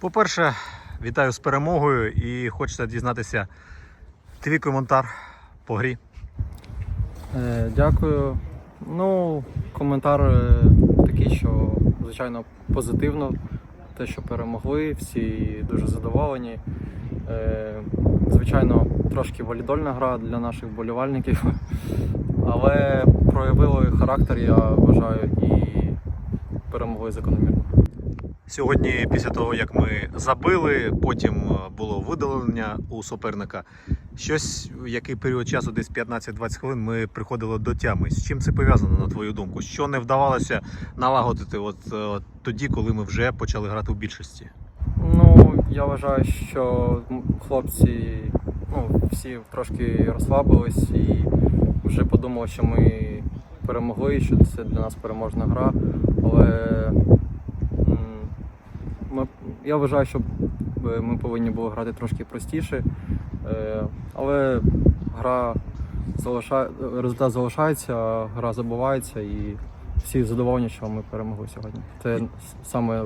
По-перше, вітаю з перемогою і хочеться дізнатися твій коментар по грі. Е, Дякую. Ну, коментар е, такий, що звичайно позитивно. Те, що перемогли, всі дуже задоволені. Е, Звичайно, трошки валідольна гра для наших болівальників, але проявили характер, я вважаю, і перемогли закономірно. Сьогодні, після того, як ми забили, потім е, було видалення у суперника. Щось, який період часу, десь 15-20 хвилин, ми приходили до тями. З чим це пов'язано, на твою думку? Що не вдавалося налагодити от, е, тоді, коли ми вже почали грати у більшості? Ну, я вважаю, що хлопці ну, всі трошки розслабились і вже подумали, що ми перемогли, що це для нас переможна гра. Але я вважаю, що е, ми повинні були грати трошки простіше. Е, Але гра залишає, результат залишається, гра забувається і всі задоволені, що ми перемогли сьогодні. Це саме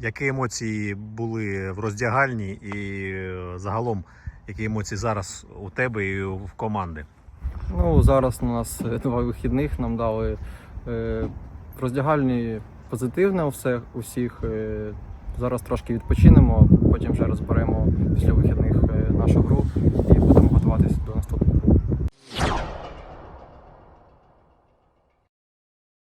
Які емоції були в роздягальні і е, загалом, які емоції зараз у тебе і в команди? Ну, зараз у нас два вихідних нам дали в роздягальні позитивне у всіх. усіх. зараз трошки відпочинемо, потім вже розберемо після вихідних е, нашу гру